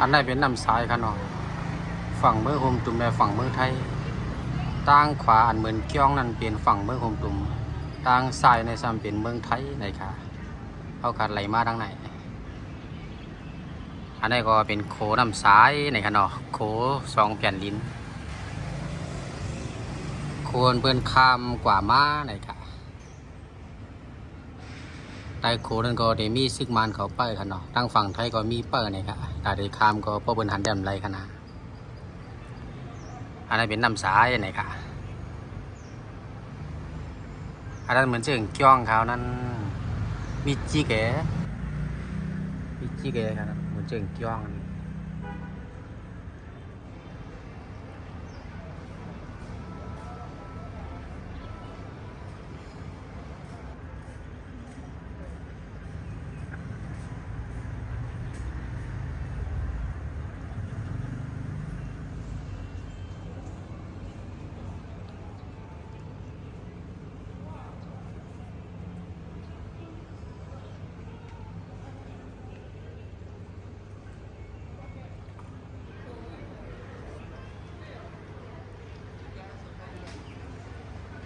อันไหนเป็นน้ำซ้ายค่ะเนาะฝั่งเมื่อโฮมตุ่มและฝั่งเมื่อไทยตั้งขวาอันเหมือนเกี้ยงนั่นเป็นฝั่งเมื่อโฮมตุ่มตั้งซ้ายในซ้ำเป็นเมืองไทยในค่ะเอาขาดไหลมาทางไหนอันนี้ก็เป็นโขน้ำซ้ายในค่ะเนาะโขสองแผ่นดินควรเปิ้นคามกว่ามาในค่ะ ใต้โขนั่นก็ได้มีซึกมานเขาเปิ้ลค่ะเนาะตั้งฝั่งไทยก็มีเปิ้ลในค่ะแต่ได้คามก็พ่อเบิ้นหันแดมไรค่ะนะอันนั้นเป็นน้ำสายในค่ะอันนั้นเหมือนเชิงจ้องเขานั้นมีจีแกมีจีแกครับเหมือนเชิงจ้อง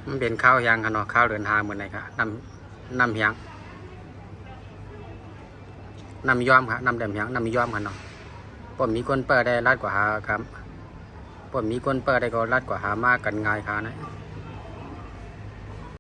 มันเป็นข้าวยางค่ะเนาะข้าวเดินทางเหมือนไหนครับน้ำน้ำเฮียงน้ำย้อมครับน้ำแดมเฮียงน้ำย้อมค่ะเนาะผมมีคนเปิดได้รัดกว่าหาครับผมมีคนเปิดได้ก็รัดกว่าหามากกันง่ายครับนะ